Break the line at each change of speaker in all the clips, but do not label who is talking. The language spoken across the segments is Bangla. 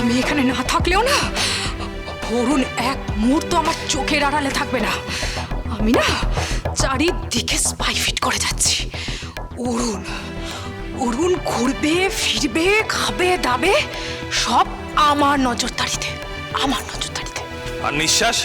আমি এখানে না থাকলেও না, অরুণ এক মুহূর্ত আমার চোখের আড়ালে থাকবে না। আমি না চারিদিকে স্পাই ফিট করে যাচ্ছি। অরুণ অরুণ ঘুরবে, ফিরবে, খাবে, দাবে, সব আমার নজরদারিতে আমার নজরদারিতে।
আর নিঃশ্বাস?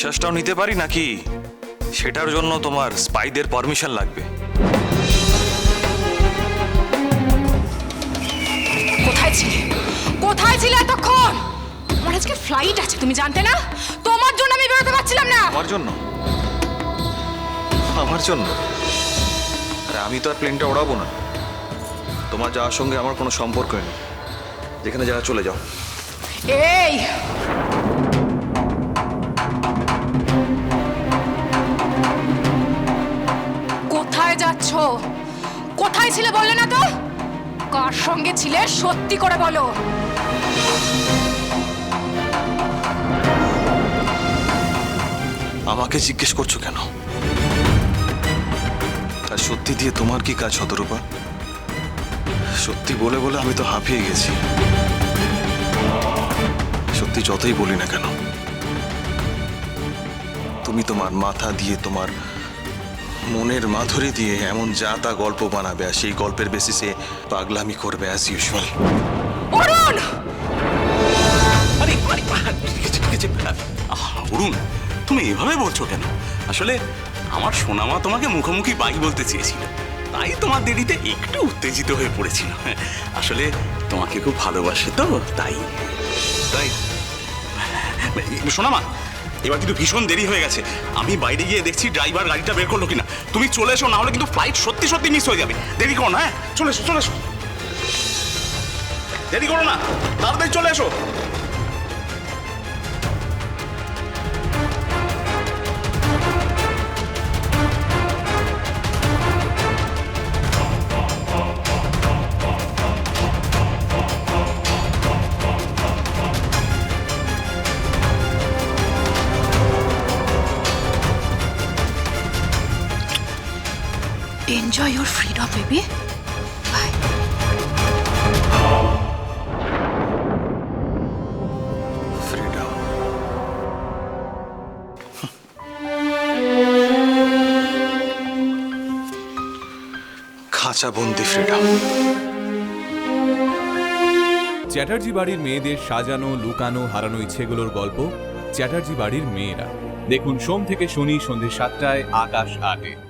নিঃশ্বাসটাও নিতে পারি নাকি? সেটার জন্য তোমার স্পাইদের পারমিশন লাগবে।
কোথায় ছিলে? কোথায় ছিলে এতক্ষণ? আমার আজকে ফ্লাইট আছে তুমি জানতে না? তোমার জন্য আমি বেরোতে পারছিলাম না।
আমার জন্য? আমার জন্য? আরে আমি তো আর প্লেনটা ওড়াবো না। তোমার যাওয়ার সঙ্গে আমার কোনো সম্পর্ক নেই। যেখানে যারা চলে যাও।
এই! কোথায় কোথায় ছিলে বললে না তো? কার সঙ্গে ছিলে সত্যি করে বলো।
আমাকে জিজ্ঞেস করছ কেন? আর সত্যি দিয়ে তোমার কি কাজ শতরূপা সত্যি বলে বলে আমি তো হাঁপিয়ে গেছি। সত্যি যতই বলি না কেন, তুমি তোমার মাথা দিয়ে তোমার মনের মাধুরী দিয়ে এমন যা তা গল্প বানাবে আর সেই গল্পের বেসিসে পাগলামি করবে অ্যাজ ইউজুয়াল
অরুণ!
আরে আরে অরুণ তুমি এভাবে বলছো কেন? আসলে আমার সোনামা তোমাকে মুখোমুখি বাই বলতে চেয়েছিল। তাই তোমার দেরিতে একটু উত্তেজিত হয়ে পড়েছিল। আসলে তোমাকে খুব ভালোবাসে তো তাই।
তাই।
সোনামা এবার কিন্তু ভীষণ দেরি হয়ে গেছে। আমি বাইরে গিয়ে দেখছি ড্রাইভার গাড়িটা বের করল কিনা। তুমি চলে এসো না হলে কিন্তু ফ্লাইট সত্যি সত্যি মিস হয়ে যাবে। দেরি করো না হ্যাঁ? চলে এসো চলে এসো। দেরি করো না, তাড়াতাড়ি চলে এসো।
Enjoy your freedom baby bye
freedom খাঁচা বন্দি ফ্রিডম
চ্যাটার্জি বাড়ির মেয়েদের সাজানো লুকানো হারানো ইচ্ছেগুলোর গল্প চ্যাটার্জি বাড়ির মেয়েরা। দেখুন সোম থেকে শনি সন্ধ্যে সাতটায় আকাশ আটে।